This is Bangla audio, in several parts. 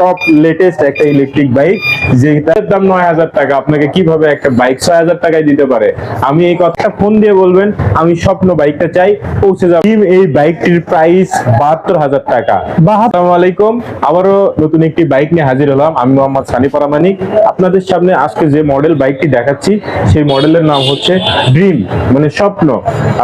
টপ লেটেস্ট একটা ইলেকট্রিক বাইক যেটার দাম নয় হাজার টাকা। আপনাকে কীভাবে একটা বাইক ছয় হাজার টাকায় দিতে পারে? আমি এই কথাটা ফোন দিয়ে বলবেন আমি স্বপ্ন বাইকটা চাই পৌঁছে যাব। Team এই বাইকটির প্রাইস বাহাত্তর হাজার টাকা। আসসালামু আলাইকুম। আবারও নতুন একটি বাইক নিয়ে হাজির হলাম। আমি মোহাম্মদ সানি পরামানিক। আপনাদের সামনে আজকে যে মডেল বাইকটি দেখাচ্ছি সেই মডেলের নাম হচ্ছে ড্রিম মানে স্বপ্ন।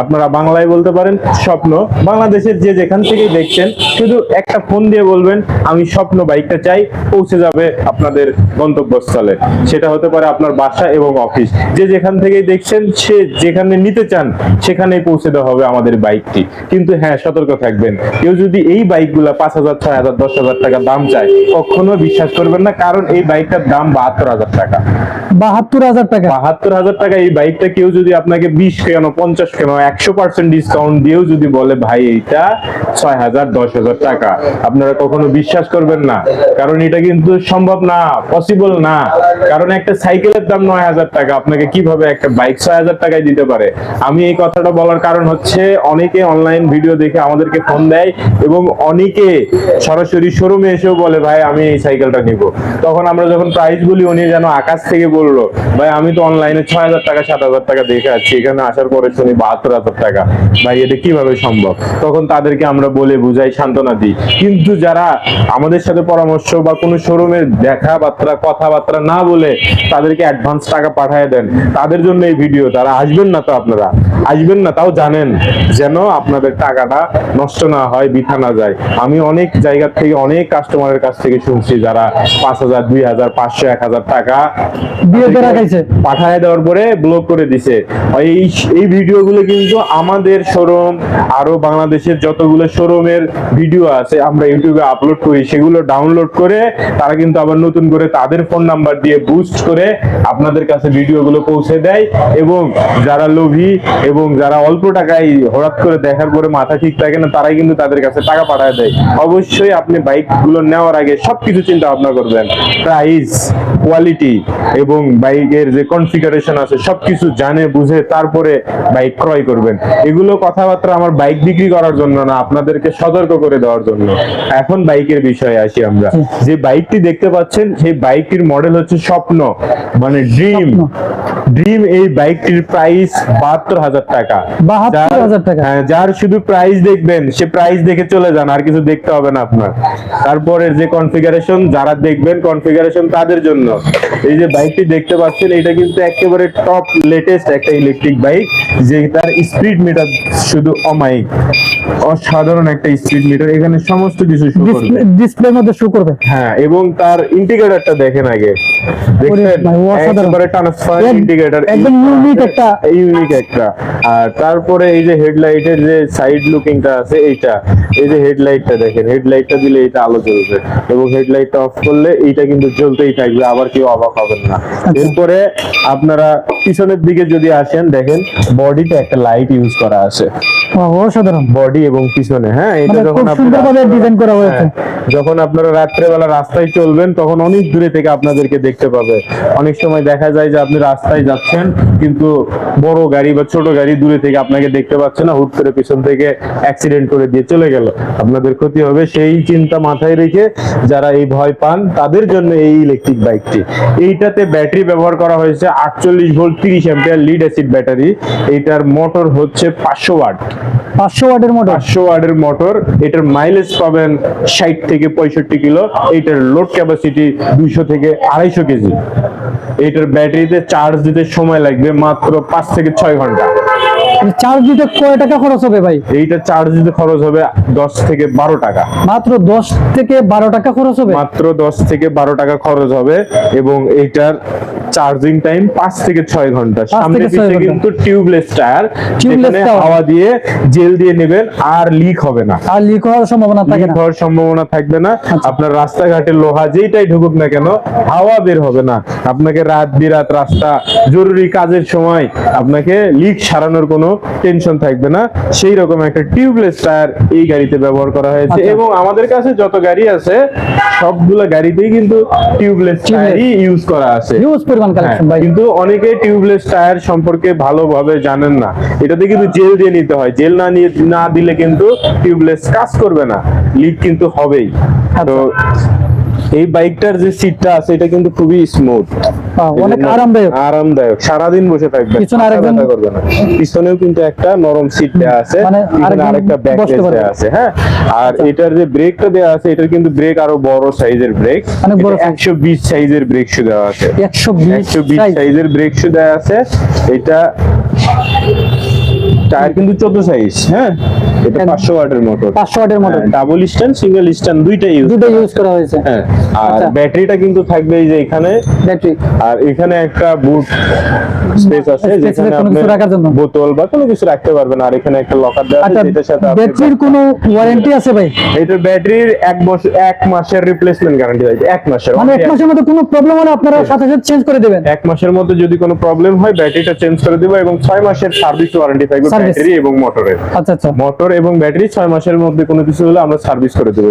আপনারা বাংলায় বলতে পারেন স্বপ্ন। বাংলাদেশের যে যেখান থেকেই দেখছেন শুধু একটা ফোন দিয়ে বলবেন আমি স্বপ্ন বাইকটা চাই পৌঁছে যাবে আপনাদের গন্তব্যস্থলে। সেটা হতে পারে আপনার বাসা এবং অফিস। যে যেখান থেকেই দেখছেন সে যেখানে নিতে চান সেখানেই পৌঁছে দেওয়া হবে আমাদের বাইকটি। কিন্তু হ্যাঁ সতর্ক থাকবেন। কেউ যদি এই বাইকগুলা পাঁচ হাজার ছয় হাজার দশ হাজার টাকা দাম চায় কখনো বিশ্বাস করবেন না কারণ এই বাইকটার দাম বাহাত্তর হাজার টাকা। বাহাত্তর হাজার টাকা? বাহাত্তর হাজার টাকা এই বাইকটা কেউ যদি আপনাকে বিশ কেন পঞ্চাশ কেন একশো পার্সেন্ট ডিসকাউন্ট দিয়েও যদি বলে ভাই এইটা ছয় হাজার দশ হাজার টাকা। আপনারা কখনো বিশ্বাস করবেন না। কারণ এটা কিন্তু সম্ভব না পসিবল না। কারণ একটা সাইকেলের দাম নয় হাজার টাকা, আপনাকে কীভাবে একটা বাইক ছয় হাজার টাকায় দিতে পারে? আমি এই কথাটা বলার কারণ হচ্ছে, অনেকে অনলাইন ভিডিও দেখে আমাদেরকে ফোন দেয় এবং অনেকে সরাসরি শোরুমে এসেও বলে, ভাই, আমি এই সাইকেলটা নিব। তখন আমরা যখন প্রাইস বলি, উনি যেন আকাশ থেকে বলল, ভাই, আমি তো অনলাইনে ছয় হাজার টাকা, সাত হাজার টাকা দেখে আছি এখানে আসার পরে শুনি বাহাত্তর হাজার টাকা। ভাই, এটা কীভাবে সম্ভব? তখন তাদেরকে আমরা বলে বুঝাই, সান্ত্বনা দিই। কিন্তু যারা আমাদের সাথে পরামর্শ বা কোনো শোরুমে দেখা বার্তা কথাবার্তা না বলে তাদেরকে অ্যাডভান্স টাকা পাঠিয়ে দেন তাদের জন্য এই ভিডিও তারা আসবেন না তো আপনারা? আসবেন না তাও জানেন যেন আপনাদের টাকাটা নষ্ট না হয় বৃথা না যায়। আমি অনেক জায়গা থেকে অনেক কাস্টমারের কাছ থেকে শুনছি যারা পাঁচ হাজার দুই হাজার পাঁচশো এক হাজার টাকা পাঠায় দেওয়ার পরে ব্লক করে দিছে। এই এই ভিডিওগুলো কিন্তু আমাদের শোরুম আরও বাংলাদেশের যতগুলো শোরুমের ভিডিও আছে আমরা ইউটিউবে আপলোড করি সেগুলো ডাউনলোড করে তারা কিন্তু আবার নতুন করে তাদের ফোন নাম্বার দিয়ে বুস্ট করে আপনাদের কাছে ভিডিওগুলো পৌঁছে দেয় এবং যারা লোভী এবং যারা অল্প টাকায় হঠাৎ করে দেখার পরে মাথা ঠিক থাকে না, তারাই কিন্তু তাদের কাছে টাকা পাঠায় দেয়। অবশ্যই আপনি বাইকগুলো নেওয়ার আগে সবকিছু চিন্তা ভাবনা করবেন। প্রাইস কোয়ালিটি এবং বাইকের যে কনফিগারেশন আছে সবকিছু জানে, বুঝে তারপরে বাইক ক্রয় করবেন। এগুলো কথাবার্তা আমার বাইক বিক্রি করার জন্য না, আপনাদেরকে সতর্ক করে দেওয়ার জন্য। এখন বাইকের বিষয়ে আসি আমরা। যে বাইকটি দেখতে পাচ্ছেন সেই বাইকটির মডেল হচ্ছে স্বপ্ন মানে ড্রিম ড্রিম এই বাইকটির প্রাইস বাহাত্তর হাজার টাকা। 72,000 যার- টাকা। হ্যাঁ, যার শুধু প্রাইস দেখবেন সে প্রাইস দেখে চলে যান আর কিছু দেখতে হবে না আপনার। তারপরে যে কনফিগারেশন যারা দেখবেন কনফিগারেশন তাদের জন্য। এই যে বাইকটি দেখতে পাচ্ছেন এটা কিন্তু একেবারে টপ লেটেস্ট একটা ইলেকট্রিক বাইক যেটার স্পিড মিটার শুধু অমাইক অসাধারণ একটা স্পিড মিটার এখানে সমস্ত কিছু করবে। ডিসপ্লের মধ্যে শো করবে হ্যাঁ এবং তার ইন্ডিকেটরটা দেখেন আগে। ট্রান্সফার একদম একটা- ইউনিক একটা। আর তারপরে এই যে হেডলাইটের যে সাইড লুকিংটা আছে এইটা। এই যে হেডলাইটটা দেখেন হেডলাইটটা দিলে এটা আলো জ্বলবে। এবং হেডলাইটটা অফ করলে এইটা কিন্তু জ্বলতেই থাকবে আবার কেউ অবাক হবেন না। এরপরে আপনারা পিছনের দিকে যদি আসেন দেখেন বডিতে একটা লাইট ইউজ করা আছে। অসাধারণ। বডি এবং পিছনে হ্যাঁ এটা মানে যখন আপনারা- সুন্দরভাবে ডিজাইন করা হয়েছে। হ্যাঁ, যখন আপনারা রাত্রেবেলা রাস্তায় চলবেন তখন অনেক দূরে থেকে আপনাদেরকে দেখতে পাবে। অনেক সময় দেখা যায় যে আপনি রাস্তায় যাচ্ছেন কিন্তু বড় গাড়ি বা ছোট গাড়ি দূরে থেকে আপনাকে দেখতে পাচ্ছে না হুট করে পিছন থেকে অ্যাক্সিডেন্ট করে দিয়ে চলে গেল। আপনাদের ক্ষতি হবে সেই চিন্তা মাথায় রেখে যারা এই ভয় পান তাদের জন্য এই ইলেকট্রিক বাইকটি এইটাতে ব্যাটারি ব্যবহার করা হয়েছে আটচল্লিশ ভোল্ট তিরিশ অ্যাম্পিয়ার লিড অ্যাসিড ব্যাটারি। এইটার মোটর হচ্ছে পাঁচশো ওয়াট। পাঁচশো ওয়াটের মোটর পাঁচশো ওয়াটের মোটর এটার মাইলেজ পাবেন ষাট থেকে পঁয়ষট্টি কিলো। এইটার লোড ক্যাপাসিটি দুইশো থেকে আড়াইশো কেজি। এইটার ব্যাটারিতে চার্জ দিতে সময় লাগবে মাত্র পাঁচ থেকে ছয় ঘণ্টা। চার্জ দিতে কয় টাকা খরচ হবে ভাই? এইটা চার্জ দিতে খরচ হবে দশ থেকে বারো টাকা। মাত্র দশ থেকে বারো টাকা খরচ হবে? মাত্র দশ থেকে বারো টাকা খরচ হবে এবং এইটার চার্জিং টাইম পাঁচ থেকে ছয় ঘণ্টা। সামনে পিছে কিন্তু টিউবলেস টায়ার যেখানে হাওয়া দিয়ে জেল দিয়ে নেবেন আর লিক হবে না। আর লিক হওয়ার সম্ভাবনা থাকে না। হওয়ার সম্ভাবনা থাকবে না। আচ্ছা। আপনার রাস্তাঘাটে লোহা যেইটাই ঢুকুক না কেন হাওয়া বের হবে না। আপনাকে রাত বিরাত রাস্তা জরুরি কাজের সময় আপনাকে লিক সারানোর কোনো টেনশন থাকবে না। সেই রকম একটা টিউবলেস টায়ার এই গাড়িতে ব্যবহার করা হয়েছে আচ্ছা। এবং আমাদের কাছে যত গাড়ি আছে সবগুলো গাড়িতেই কিন্তু টিউবলেস টায়ারই ইউজ করা আছে। হিউজ পরিমাণ হ্যাঁ, কালেকশন ভাই। কিন্তু অনেকে টিউবলেস টায়ার সম্পর্কে ভালোভাবে জানেন না। এটাতে কিন্তু জেল দিয়ে নিতে হয়। জেল না নিয়ে না দিলে কিন্তু টিউবলেস কাজ করবে না। লিক কিন্তু হবেই। তো এই বাইকটার যে সিটটা আছে এটা কিন্তু খুবই স্মুথ অনেক আরামদায়ক। আরামদায়ক। সারাদিন বসে থাকবে পিছনে আরেকজন- করবে না। পিছনেও কিন্তু একটা নরম সিট দেওয়া আছে মানে পিছনে আরেকটা ব্যাক পারবে। আছে হ্যাঁ? আর এটার যে ব্রেকটা দেওয়া আছে এটার কিন্তু ব্রেক আরও বড় সাইজের ব্রেক অনেক বড় size। একশো বিশ সাইজের ব্রেক শু দেওয়া আছে। একশো বিশ একশো বিশ সাইজের ব্রেক শু দেওয়া আছে। এটা টায়ার কিন্তু চোদ্দ সাইজ হ্যাঁ? এটা এক- পাঁচশো ওয়াটের মোটর পাঁচশো ওয়াটের motor double stand single stand দুইটাই ইউজ দুটো ইউজ করা হয়েছে। হ্যাঁ আর আচ্ছা। ব্যাটারিটা কিন্তু থাকবে এই যে এখানে। ব্যাটারি। আর এখানে একটা বুট স্পেস আছে যেখানে আপনি। বোতল বা কোনো কিছু রাখতে পারবেন। আর এখানে একটা লকার দেওয়া আছে আচ্ছা যেটার সাথে ব্যাটারির কোনো ওয়ারেন্টি আছে ভাই? এটার ব্যাটারির এক বছর এক মাসের রিপ্লেসমেন্ট গ্যারান্টি আছে। এক মাসের মানে এক মাসের মধ্যে কোনো প্রবলেম হলে আপনারা সাথে সাথে চেঞ্জ করে দেবেন। এক মাসের মধ্যে যদি কোনো প্রবলেম হয় ব্যাটারিটা চেঞ্জ করে দেবো এবং ছয় মাসের সার্ভিস ওয়ারেন্টি থাকবে। ব্যাটারি এবং মোটরের আচ্ছা আচ্ছা। মোটর এবং ব্যাটারি ছয় মাসের মধ্যে কোনো কিছু হলে আমরা সার্ভিস করে দেবো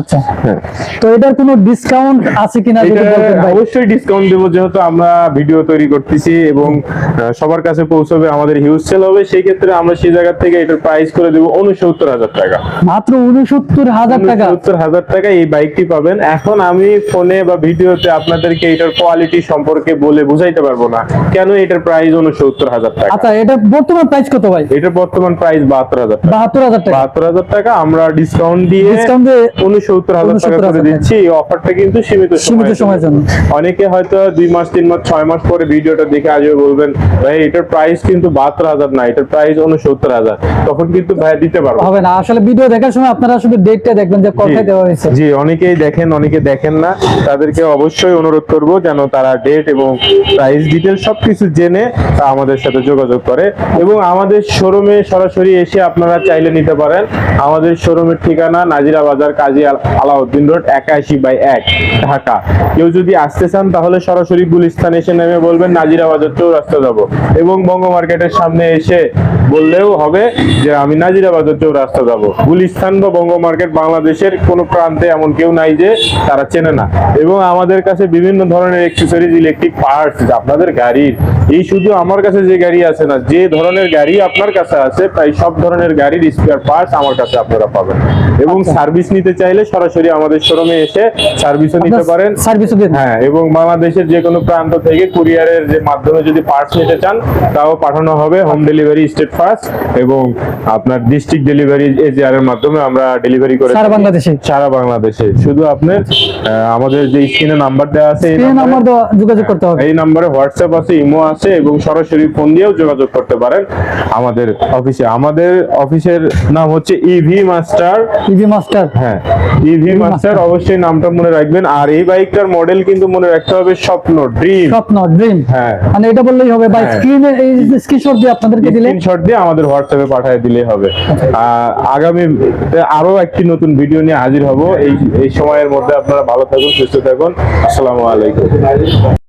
আচ্ছা। হ্যাঁ। তো এটার কোনো ডিসকাউন্ট আছে কিনা যদি বলতেন ভাই? অবশ্যই ডিসকাউন্ট দেবো যেহেতু আমরা ভিডিও তৈরি করতেছি এবং সবার কাছে পৌঁছবে আমাদের হিউজ সেল হবে সেই ক্ষেত্রে আমরা সেই জায়গা থেকে এটার প্রাইস করে দেবো টাকা। মাত্র উনসত্তর হাজার টাকা? উনসত্তর হাজার টাকা এই বাইকটি পাবেন। এখন আমি ফোনে বা ভিডিওতে আপনাদেরকে এটার কোয়ালিটি সম্পর্কে বলে বুঝাইতে পারব না কেন এটার প্রাইস উনসত্তর হাজার টাকা? আচ্ছা এটা বর্তমান প্রাইস কত? ভাই? এটার বর্তমান প্রাইস বাহাত্তর হাজার টাকা। বাহাত্তর হাজার টাকা। বাহাত্তর হাজার টাকা আমরা ডিসকাউন্ট দিয়ে ডিসকাউন্ট উনসত্তর হাজার টাকা করে দিচ্ছি। এই অফারটা কিন্তু সীমিত সীমিত সময়ের জন্য। অনেকে হয়তো দুই মাস তিন মাস ছয় মাস পরে ভিডিওটা দেখে আসবে বলবেন ভাই এটার প্রাইস কিন্তু বাহাত্তর হাজার না এটার প্রাইস উনসত্তর হাজার। তখন কিন্তু ভাই দিতে পারব। হবে না। আসলে ভিডিও দেখার সময় আপনারা শুধু ডেটটা দেখবেন যে কোথায় দেওয়া হয়েছে। জি অনেকেই দেখেন অনেকে দেখেন না। তাদেরকে অবশ্যই অনুরোধ করব যেন তারা ডেট এবং প্রাইস ডিটেল সবকিছু জেনে তা আমাদের সাথে যোগাযোগ করে। এবং আমাদের শোরুমে সরাসরি এসে আপনারা চাইলে নিতে পারেন। আমাদের শোরুমের ঠিকানা নাজিরা বাজার, কাজী আলাউদ্দিন রোড, একাশি বাই এক, ঢাকা। কেউ যদি আসতে চান, তাহলে সরাসরি গুলিস্তান এসে নেমে বলবেন, নাজিরা বাজার চৌরাস্তা যাব। এবং বঙ্গ মার্কেটের সামনে এসে বললেও হবে যে, আমি নাজিরা বাজার চৌরাস্তা যাব। গুলিস্তান বা বঙ্গ মার্কেট বাংলাদেশের কোনো প্রান্তে এমন কেউ নাই যে, তারা চেনে না। এবং আমাদের কাছে বিভিন্ন ধরনের অ্যাক্সেসরিজ ইলেকট্রিক পার্টস আপনাদের গাড়ির। এই শুধু আমার কাছে যে গাড়ি আছে না, যে ধরনের গাড়ি আপনার কাছে আছে প্রায় সব ধরনের গাড়ির স্পেয়ার পার্টস আমার কাছে আপনারা পাবেন। এবং সার্ভিস নিতে চাইলে সরাসরি আমাদের শোরুমে এসে সার্ভিসও নিতে পারেন। সার্ভিসও হ্যাঁ এবং বাংলাদেশের যে কোনো প্রান্ত থেকে কুরিয়ারের যে মাধ্যমে যদি পার্টস নিতে চান তাও পাঠানো হবে হোম ডেলিভারি স্টেট ফার্স্ট এবং আপনার ডিস্ট্রিক্ট ডেলিভারি এজিআর এর মাধ্যমে আমরা ডেলিভারি করে সারা বাংলাদেশে। সারা বাংলাদেশে। শুধু আপনার আমাদের যে স্ক্রিনে নাম্বার দেওয়া আছে এই নাম্বার নাম্বারে- যোগাযোগ করতে হবে। এই নাম্বারে হোয়াটসঅ্যাপ আছে ইমো আছে এবং সরাসরি ফোন দিয়েও যোগাযোগ করতে পারেন। আমাদের অফিসে আমাদের অফিসের নাম হচ্ছে ইভি মাস্টার ইভি মাস্টার হ্যাঁ ইভি মাস্টার অবশ্যই নামটা মনে রাখবেন। আর এই বাইকটার মডেল কিন্তু মনে রাখতে হবে স্বপ্ন ড্রিম স্বপ্ন ড্রিম হ্যাঁ। মানে এটা বললেই হবে বা হ্যাঁ। স্ক্রিনে এই স্ক্রিনশট দিয়ে আপনাদেরকে দিলে। স্ক্রিনশট দিয়ে আমাদের হোয়াটসঅ্যাপে পাঠিয়ে দিলেই হবে। আহ, আগামী আরও একটি নতুন ভিডিও নিয়ে হাজির হব। এই এই সময়ের মধ্যে আপনারা ভালো থাকুন সুস্থ থাকুন। আসসালামু আলাইকুম।